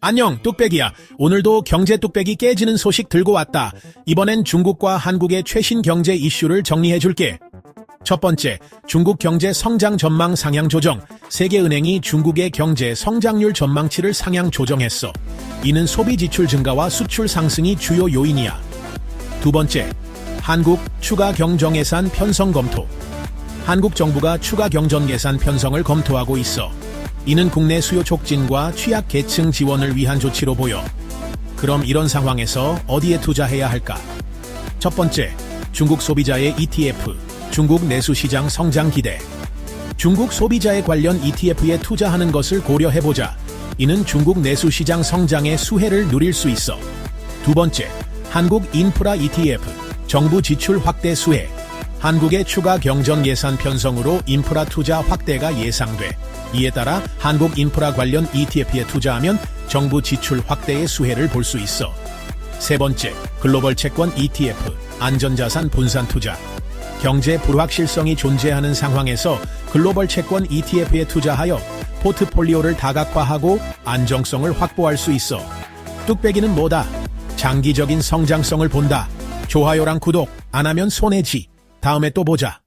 안녕, 뚝배기야. 오늘도 경제 뚝배기 깨지는 소식 들고 왔다. 이번엔 중국과 한국의 최신 경제 이슈를 정리해 줄게. 첫 번째, 중국 경제 성장 전망 상향 조정. 세계은행이 중국의 경제 성장률 전망치를 상향 조정했어. 이는 소비 지출 증가와 수출 상승이 주요 요인이야. 두 번째, 한국 추가 경정 예산 편성 검토. 한국 정부가 추가 경전 예산 편성을 검토하고 있어. 이는 국내 수요 촉진과 취약 계층 지원을 위한 조치로 보여. 그럼 이런 상황에서 어디에 투자해야 할까? 첫 번째, 중국 소비자의 ETF, 중국 내수 시장 성장 기대. 중국 소비자에 관련 ETF에 투자하는 것을 고려해보자. 이는 중국 내수 시장 성장의 수혜를 누릴 수 있어. 두 번째, 한국 인프라 ETF, 정부 지출 확대 수혜. 한국의 추가 경정 예산 편성으로 인프라 투자 확대가 예상돼. 이에 따라 한국 인프라 관련 ETF에 투자하면 정부 지출 확대의 수혜를 볼 수 있어. 세 번째, 글로벌 채권 ETF, 안전자산 분산 투자. 경제 불확실성이 존재하는 상황에서 글로벌 채권 ETF에 투자하여 포트폴리오를 다각화하고 안정성을 확보할 수 있어. 뚝배기는 뭐다? 장기적인 성장성을 본다. 좋아요랑 구독 안 하면 손해지. 다음에 또 보자.